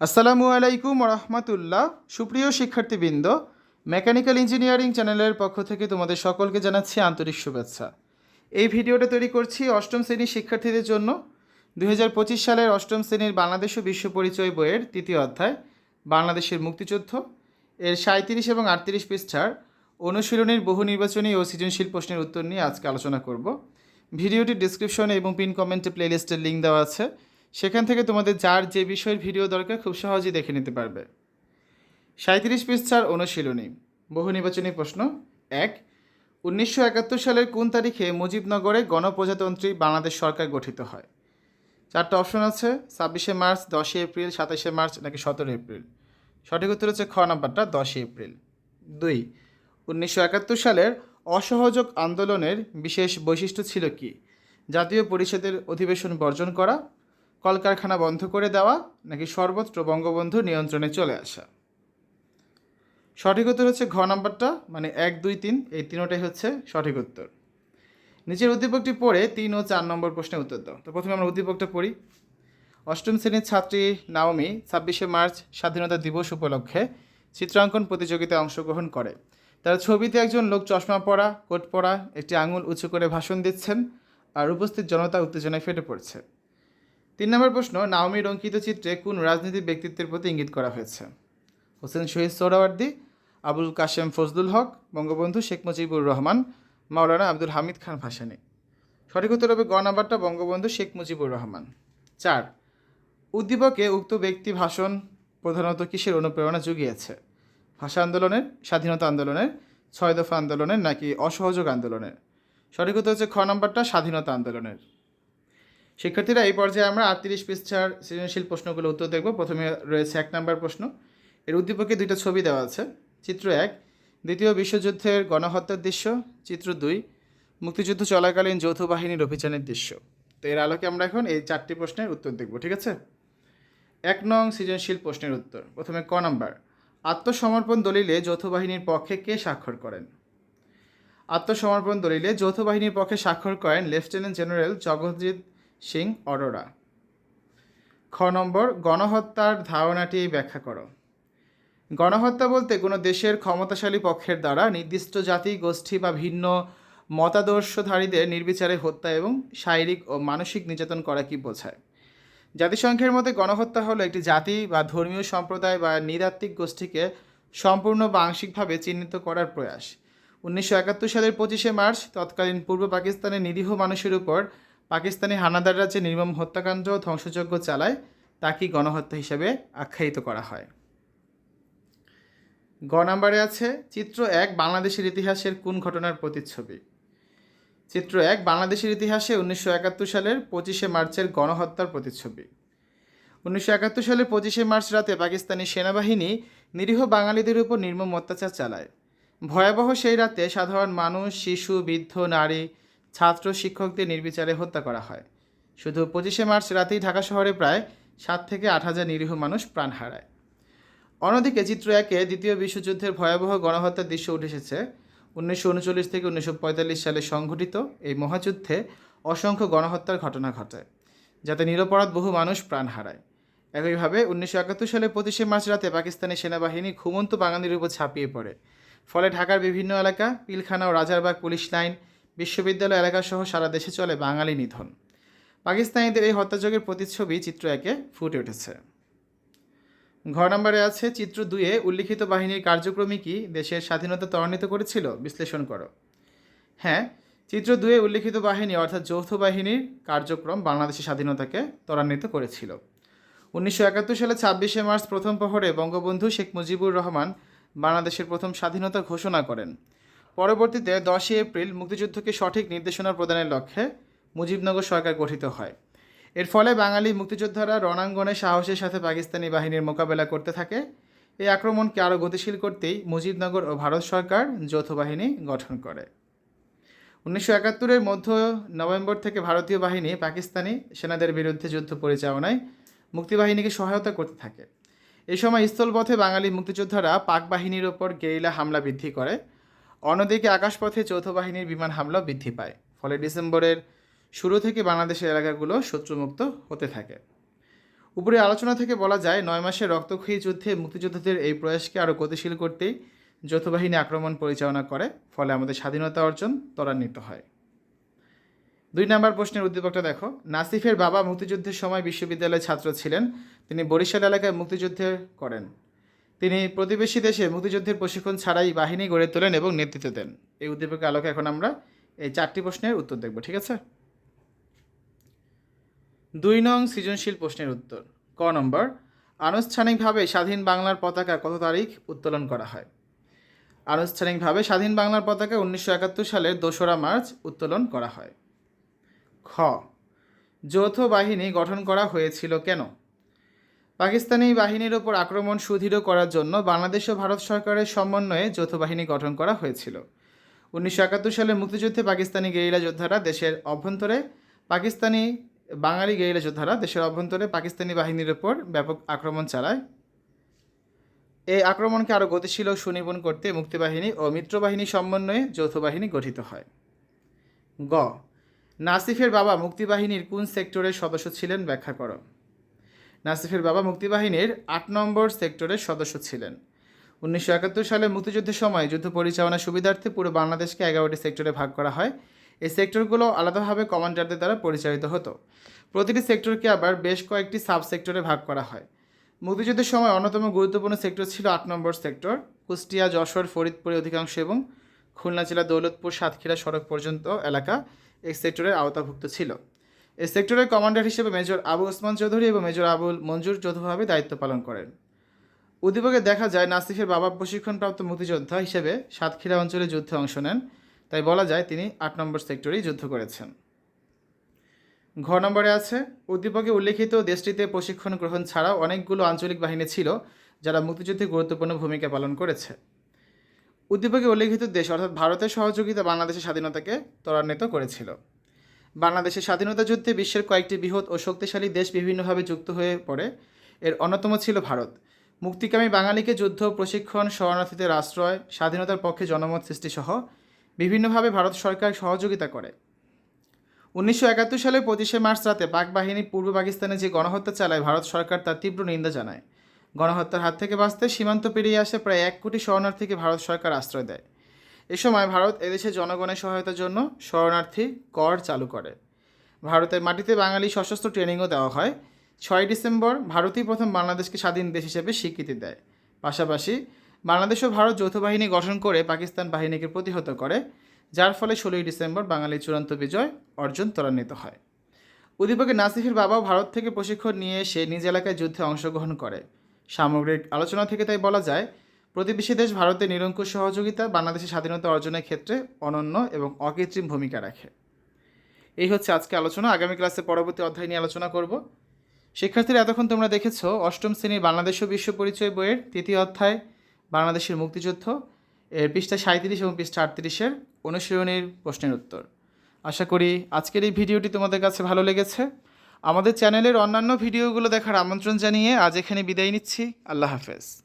আসসালামু আলাইকুম রহমতুল্লাহ সুপ্রিয় শিক্ষার্থীবৃন্দ, মেকানিক্যাল ইঞ্জিনিয়ারিং চ্যানেলের পক্ষ থেকে তোমাদের সকলকে জানাচ্ছি আন্তরিক শুভেচ্ছা। এই ভিডিওটা তৈরি করছি অষ্টম শ্রেণির শিক্ষার্থীদের জন্য। দু হাজার পঁচিশ সালের অষ্টম শ্রেণির বাংলাদেশ ও বিশ্ব পরিচয় বইয়ের তৃতীয় অধ্যায়, বাংলাদেশের মুক্তিযুদ্ধ। এর সাঁত্রিশ এবং আটত্রিশ পৃষ্ঠার অনুশীলনীর বহু নির্বাচনী ও সৃজনশীল প্রশ্নের উত্তর নিয়ে আজকে আলোচনা করব। ভিডিওটির ডিসক্রিপশনে এবং পিন কমেন্টে প্লেলিস্টের লিঙ্ক দেওয়া আছে। সেখান থেকে তোমাদের যার যে বিষয়ের ভিডিও দরকার খুব সহজেই দেখে নিতে পারবে। সাঁত্রিশ পৃষ্ঠার অনুশীলনী। বহু নির্বাচনী প্রশ্ন। এক, উনিশশো একাত্তর সালের কোন তারিখে মুজিবনগরে গণপ্রজাতন্ত্রী বাংলাদেশ সরকার গঠিত হয়? চারটা অপশন আছে, ছাব্বিশে মার্চ, দশই এপ্রিল, সাতাশে মার্চ নাকি সতেরো এপ্রিল? সঠিক উত্তর হচ্ছে খ নাম্বারটা, দশই এপ্রিল। দুই, উনিশশো একাত্তর সালের অসহযোগ আন্দোলনের বিশেষ বৈশিষ্ট্য ছিল কি? জাতীয় পরিষদের অধিবেশন বর্জন করা কলকারখানা বন্ধ করে দেওয়া নাকি সর্বত্র বঙ্গবন্ধু নিয়ন্ত্রণে চলে আসা? সঠিক উত্তর হচ্ছে ঘ নাম্বারটা মানে এক, দুই, তিন, এই তিনোটাই হচ্ছে সঠিক উত্তর। নিচের উদ্দীপকটি পড়ে তিন ও চার নম্বর প্রশ্নের উত্তর দাও। তো প্রথমে আমরা উদ্দীপকটা পড়ি। অষ্টম শ্রেণির ছাত্রী নাওমি ছাব্বিশে মার্চ স্বাধীনতা দিবস উপলক্ষে চিত্রাঙ্কন প্রতিযোগিতায় অংশগ্রহণ করে। তার ছবিতে একজন লোক চশমা পরা, কোট পরা, একটি আঙুল উঁচু করে ভাষণ দিচ্ছেন আর উপস্থিত জনতা উত্তেজনায় ফেটে পড়ছে। তিন নম্বর প্রশ্ন নাওমির অঙ্কিত চিত্রে কোন রাজনীতিক ব্যক্তিত্বের প্রতি ইঙ্গিত করা হয়েছে? হোসেন শহীদ সোহরাওয়ার্দী আবুল কাশেম ফজলুল হক, বঙ্গবন্ধু শেখ মুজিবুর রহমান, মাওলানা আব্দুল হামিদ খান ভাসানী। সঠিক উত্তর হবে গ নাম্বারটা, বঙ্গবন্ধু শেখ মুজিবুর রহমান। চার, উদ্দীপকে উক্ত ব্যক্তি ভাষণ প্রধানত কিসের অনুপ্রেরণা জুগিয়েছে? ভাষা আন্দোলনের, স্বাধীনতা আন্দোলনের, ছয় দফা আন্দোলনের নাকি অসহযোগ আন্দোলনের? সঠিক উত্তর হচ্ছে খ নাম্বারটা, স্বাধীনতা আন্দোলনের। শিক্ষার্থীরা এই পর্যায়ে আমরা আটত্রিশ পৃষ্ঠার সৃজনশীল প্রশ্নগুলো উত্তর দেখব। প্রথমে রয়েছে এক নম্বর প্রশ্ন। এর উদ্দীপকে দুইটা ছবি দেওয়া আছে। চিত্র এক, দ্বিতীয় বিশ্বযুদ্ধের গণহত্যার দৃশ্য। চিত্র দুই, মুক্তিযুদ্ধ চলাকালীন যৌথ বাহিনীর অভিযানের দৃশ্য। তো এর আলোকে আমরা এখন এই চারটি প্রশ্নের উত্তর দেখব, ঠিক আছে? এক নং সৃজনশীল প্রশ্নের উত্তর। প্রথমে ক নাম্বার, আত্মসমর্পণ দলিলে যৌথ বাহিনীর পক্ষে কে স্বাক্ষর করেন? আত্মসমর্পণ দলিলে যৌথ বাহিনীর পক্ষে স্বাক্ষর করেন লেফটেন্যান্ট জেনারেল জগৎজিৎ সিং অরোরা। খ নম্বর, গণহত্যার ধারণাটি ব্যাখ্যা করো। গণহত্যা বলতে কোনো দেশের ক্ষমতাশালী পক্ষের দ্বারা নির্দিষ্ট জাতি, গোষ্ঠী বা ভিন্ন মতাদর্শধারীদের নির্বিচারে হত্যা এবং শারীরিক ও মানসিক নির্যাতন করা কি বোঝায়? জাতিসংঘের মতে গণহত্যা হলো একটি জাতি বা ধর্মীয় সম্প্রদায় বা নৃতাত্ত্বিক গোষ্ঠীকে সম্পূর্ণ বা আংশিকভাবে চিহ্নিত করার প্রয়াস। উনিশশো একাত্তর সালের পঁচিশে মার্চ তৎকালীন পূর্ব পাকিস্তানের নিরীহ মানুষের উপর পাকিস্তানি হানাদাররা যে নির্মম হত্যাকাণ্ড ধ্বংসযজ্ঞ চালায়, তা কি গণহত্যা হিসেবে আখ্যায়িত করা হয়? গ নাম্বারে আছে, চিত্র এক বাংলাদেশের ইতিহাসের কোন ঘটনার প্রতিচ্ছবি? চিত্র এক বাংলাদেশের ইতিহাসে উনিশশো একাত্তর সালের পঁচিশে মার্চের গণহত্যার প্রতিচ্ছবি। উনিশশো একাত্তর সালের পঁচিশে মার্চ রাতে পাকিস্তানি সেনাবাহিনী নিরীহ বাঙালিদের উপর নির্মম অত্যাচার চালায়। ভয়াবহ সেই রাতে সাধারণ মানুষ, শিশু, বৃদ্ধ, নারী ছাত্র শিক্ষকদের নির্বিচারে হত্যা করা হয়। শুধু পঁচিশে মার্চ রাতেই ঢাকা শহরে প্রায় সাত থেকে আট হাজার নিরীহ মানুষ প্রাণ হারায়। অন্যদিকে চিত্র একে দ্বিতীয় বিশ্বযুদ্ধের ভয়াবহ গণহত্যার দৃশ্য উঠে এসেছে। উনিশশো উনচল্লিশ থেকে উনিশশো পঁয়তাল্লিশ সালে সংঘটিত এই মহাযুদ্ধে অসংখ্য গণহত্যার ঘটনা ঘটে, যাতে নিরপরাধ বহু মানুষ প্রাণ হারায়। একইভাবে উনিশশো একাত্তর সালে পঁচিশে মার্চ রাতে পাকিস্তানি সেনাবাহিনী ঘুমন্ত বাঙালির উপর ছাপিয়ে পড়ে। ফলে ঢাকার বিভিন্ন এলাকা, পিলখানা ও রাজারবাগ পুলিশ লাইন বিশ্ববিদ্যালয় এলাকাসহ সারা দেশে চলে বাঙালি নিধন। পাকিস্তানিদের এই হত্যাযোগের প্রতিচ্ছবি চিত্র একে ফুটে উঠেছে। ঘ নম্বরে আছে, চিত্র দুয়ে উল্লিখিত বাহিনীর কার্যক্রমই কি দেশের স্বাধীনতা ত্বরান্বিত করেছিল? বিশ্লেষণ করো। হ্যাঁ চিত্র দুয়ে উল্লিখিত বাহিনী, অর্থাৎ যৌথ বাহিনীর কার্যক্রম বাংলাদেশের স্বাধীনতাকে ত্বরান্বিত করেছিল। উনিশশো একাত্তর সালে ছাব্বিশে মার্চ প্রথম প্রহরে বঙ্গবন্ধু শেখ মুজিবুর রহমান বাংলাদেশের প্রথম স্বাধীনতা ঘোষণা করেন। পরবর্তীতে দশই এপ্রিল মুক্তিযুদ্ধকে সঠিক নির্দেশনা প্রদানের লক্ষ্যে মুজিবনগর সরকার গঠিত হয়। এর ফলে বাঙালি মুক্তিযোদ্ধারা রণাঙ্গনে সাহসের সাথে পাকিস্তানি বাহিনীর মোকাবেলা করতে থাকে। এই আক্রমণকে আরও গতিশীল করতেই মুজিবনগর ও ভারত সরকার যৌথ বাহিনী গঠন করে। উনিশশো একাত্তরের মধ্য নভেম্বর থেকে ভারতীয় বাহিনী পাকিস্তানি সেনাদের বিরুদ্ধে যুদ্ধ পরিচালনায় মুক্তিবাহিনীকে সহায়তা করতে থাকে। এই সময় স্থলপথে বাঙালি মুক্তিযোদ্ধারা পাক বাহিনীর ওপর গেরিলা হামলা বৃদ্ধি করে। অন্যদিকে আকাশপথে যৌথ বাহিনীর বিমান হামলা বৃদ্ধি পায়। ফলে ডিসেম্বরের শুরু থেকে বাংলাদেশের এলাকাগুলো শত্রুমুক্ত হতে থাকে। উপরে আলোচনা থেকে বলা যায়, নয় মাসের রক্তক্ষয়ী যুদ্ধে মুক্তিযোদ্ধাদের এই প্রয়াসকে আরও গতিশীল করতেই যৌথ বাহিনী আক্রমণ পরিচালনা করে, ফলে আমাদের স্বাধীনতা অর্জন ত্বরান্বিত হয়। দুই নম্বর প্রশ্নের উদ্দীপকটা দেখো। নাসিফের বাবা মুক্তিযুদ্ধের সময় বিশ্ববিদ্যালয়ের ছাত্র ছিলেন, তিনি বরিশাল এলাকায় মুক্তিযুদ্ধে করেন। তিনি প্রতিবেশী দেশে মুক্তিযুদ্ধের প্রশিক্ষণ ছাড়াই বাহিনী গড়ে তোলেন এবং নেতৃত্ব দেন। এই উদ্দীপকের আলোকে এখন আমরা এই চারটি প্রশ্নের উত্তর দেখব, ঠিক আছে? দুই নং সৃজনশীল প্রশ্নের উত্তর। ক নম্বর, আনুষ্ঠানিকভাবে স্বাধীন বাংলার পতাকা কত তারিখ উত্তোলন করা হয়? আনুষ্ঠানিকভাবে স্বাধীন বাংলার পতাকা উনিশশো একাত্তর সালের দোসরা মার্চ উত্তোলন করা হয়। খ, যৌথ বাহিনী গঠন করা হয়েছিল কেন? পাকিস্তানি বাহিনীর ওপর আক্রমণ সুদৃঢ় করার জন্য বাংলাদেশ ও ভারত সরকারের সমন্বয়ে যৌথ বাহিনী গঠন করা হয়েছিল। উনিশশো একাত্তর সালের মুক্তিযুদ্ধে পাকিস্তানি গেরিলা যোদ্ধারা দেশের অভ্যন্তরে পাকিস্তানি, বাঙালি গেরিলা যোদ্ধারা দেশের অভ্যন্তরে পাকিস্তানি বাহিনীর ওপর ব্যাপক আক্রমণ চালায়। এই আক্রমণকে আরও গতিশীল ও সুনিপুণ করতে মুক্তিবাহিনী ও মিত্রবাহিনী সমন্বয়ে যৌথ বাহিনী গঠিত হয়। গ, নাসিফের বাবা মুক্তিবাহিনীর কোন সেক্টরের সদস্য ছিলেন ব্যাখ্যা করো। নাসিফের বাবা মুক্তিবাহিনীর আট নম্বর সেক্টরের সদস্য ছিলেন। উনিশশো একাত্তর সালে মুক্তিযুদ্ধের সময় যুদ্ধ পরিচালনা সুবিধার্থে পুরো বাংলাদেশকে এগারোটি সেক্টরে ভাগ করা হয়। এই সেক্টরগুলো আলাদাভাবে কমান্ডারদের দ্বারা পরিচালিত হতো। প্রতিটি সেক্টরকে আবার বেশ কয়েকটি সাব সেক্টরে ভাগ করা হয়। মুক্তিযুদ্ধের সময় অন্যতম গুরুত্বপূর্ণ সেক্টর ছিল আট নম্বর সেক্টর। কুষ্টিয়া, যশোর ফরিদপুরের অধিকাংশ এবং খুলনা জেলা দৌলতপুর, সাতক্ষীরা সড়ক পর্যন্ত এলাকা এই সেক্টরের আওতাভুক্ত ছিল। এই সেক্টরের কমান্ডার হিসেবে মেজর আবু ওসমান চৌধুরী এবং মেজর আবুল মঞ্জুর যৌথভাবে দায়িত্ব পালন করেন। উদ্দীপকে দেখা যায় নাসিফের বাবা প্রশিক্ষণপ্রাপ্ত মুক্তিযোদ্ধা হিসেবে সাতক্ষীরা অঞ্চলে যুদ্ধে অংশ নেন। তাই বলা যায় তিনি আট নম্বর সেক্টরেই যুদ্ধ করেছেন। ঘ নম্বরে আছে, উদ্দীপকে উল্লেখিত দেশটিতে প্রশিক্ষণ গ্রহণ ছাড়াও অনেকগুলো আঞ্চলিক বাহিনী ছিল যারা মুক্তিযুদ্ধে গুরুত্বপূর্ণ ভূমিকা পালন করেছে। উদ্দীপকে উল্লেখিত দেশ অর্থাৎ ভারতের সহযোগিতা বাংলাদেশের স্বাধীনতাকে ত্বরান্বিত করেছিল। বাংলাদেশের স্বাধীনতা যুদ্ধে বিশ্বের কয়েকটি বৃহৎ ও শক্তিশালী দেশ বিভিন্নভাবে যুক্ত হয়ে পড়ে। এর অন্যতম ছিল ভারত। মুক্তিকামী বাঙালিকে যুদ্ধ, প্রশিক্ষণ, শরণার্থীদের আশ্রয়, স্বাধীনতার পক্ষে জনমত সৃষ্টিসহ বিভিন্নভাবে ভারত সরকার সহযোগিতা করে। উনিশশো একাত্তর সালের পঁচিশে মার্চ রাতে পাক বাহিনী পূর্ব পাকিস্তানে যে গণহত্যা চালায়, ভারত সরকার তার তীব্র নিন্দা জানায়। গণহত্যার হাত থেকে বাঁচতে সীমান্ত পেরিয়ে আসে প্রায় এক কোটি শরণার্থীকে ভারত সরকার আশ্রয় দেয়। এ সময় ভারত এদেশে জনগণের সহায়তার জন্য শরণার্থী কর চালু করে। ভারতের মাটিতে বাঙালি সশস্ত্র ট্রেনিংও দেওয়া হয়। ছয় ডিসেম্বর ভারতই প্রথম বাংলাদেশকে স্বাধীন দেশ হিসেবে স্বীকৃতি দেয়। পাশাপাশি বাংলাদেশ ও ভারত যৌথ বাহিনী গঠন করে পাকিস্তান বাহিনীকে প্রতিহত করে, যার ফলে ষোলোই ডিসেম্বর বাঙালির চূড়ান্ত বিজয় অর্জন ত্বরান্বিত হয়। উদ্দীপকে নাসিফের বাবাও ভারত থেকে প্রশিক্ষণ নিয়ে এসে নিজ এলাকায় যুদ্ধে অংশগ্রহণ করে। সামগ্রিক আলোচনা থেকে তাই বলা যায় প্রতিবেশী দেশ ভারতের নিরঙ্কুশ সহযোগিতা, বাংলাদেশের স্বাধীনতা অর্জনের ক্ষেত্রে অনন্য এবং অকৃত্রিম ভূমিকা রাখে। এই হচ্ছে আজকে আলোচনা। আগামী ক্লাসে পরবর্তী অধ্যায় নিয়ে আলোচনা করব। শিক্ষার্থীরা, এতক্ষণ তোমরা দেখেছ, অষ্টম শ্রেণির বাংলাদেশ ও বিশ্ব পরিচয় বইয়ের তৃতীয় অধ্যায়, বাংলাদেশের মুক্তিযুদ্ধ। এর পৃষ্ঠা সাঁত্রিশ এবং পৃষ্ঠা আটত্রিশের অনুশীলনীর প্রশ্নের উত্তর। আশা করি আজকের এই ভিডিওটি তোমাদের কাছে ভালো লেগেছে। আমাদের চ্যানেলের অন্যান্য ভিডিওগুলো দেখার আমন্ত্রণ জানিয়ে আজ এখানে বিদায় নিচ্ছি। আল্লাহ হাফেজ।